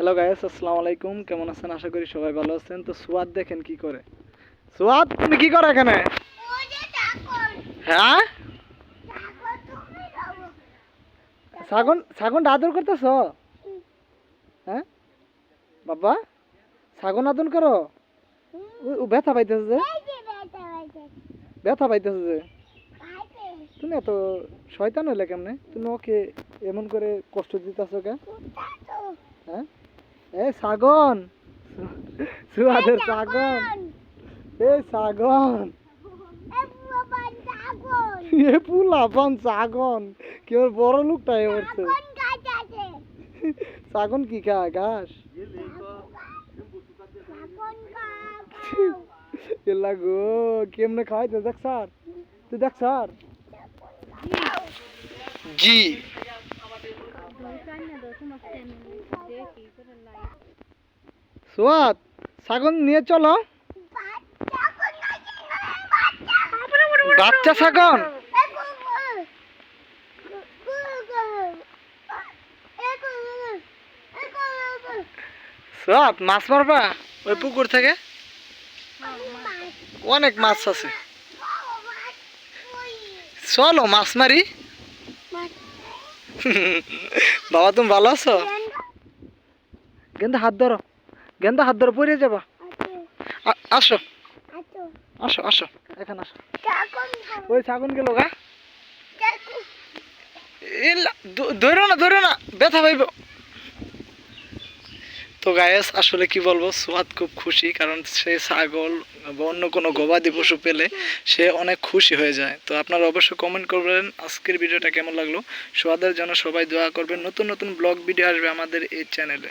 Hello guys আসসালামু আলাইকুম কেমন আছেন? আশা করি সবাই ভালো আছেন। তো সুয়াদ দেখেন কি করে? সুয়াদ? তুমি কি করো এখানে? হ্যাঁ? ছাগন ছাগন আদর করতেছ? হ্যাঁ? বাবা ছাগন আদর করো? ব্যথা পাইতেছে যে। ব্যথা পাইতেছে যে। তুমি এত শয়তান হলে কেমনে? তুমি ওকে এমন করে কষ্ট দিতেছ কে হ্যাঁ? এ ছাগন সুয়াদের ছাগন এ ছাগন এ পুলা পান ছাগন কি ওর বড় লোকটা এ করছে ছাগন কি খায় ঘাস? এলা গো কেমনে খাওয়াইতে দেখ স্যার। তুই দেখ স্যার। জি। সোয়াদ, ছাগল নিয়ে চলো। বাচ্চা ছাগল? সোয়াদ, মাছ মারবা ওই পুকুর থেকে? অনেক মাছ আছে। চলো, মাছ মারি। বাবা, তুমি ভালো আছো? কিন্তু হাত ধরো। গেন্দা হাত ধরে পড়ে যাবা। আসো। আসো। আসো এখানে আসো। ওই ছাগন গেল গা। ধরো না ধরো না। ব্যথা পাইব। তো গায়েস আসলে কি বলব সুয়াদ খুব খুশি কারণ সে ছাগল বা অন্য কোনো গবাদি পশু পেলে সে অনেক খুশি হয়ে যায়। তো আপনারা অবশ্যই কমেন্ট করবেন আজকের ভিডিওটা কেমন লাগল। সোয়াদের জন্য সবাই দোয়া করবেন। নতুন নতুন ব্লগ ভিডিও আসবে আমাদের এই চ্যানেলে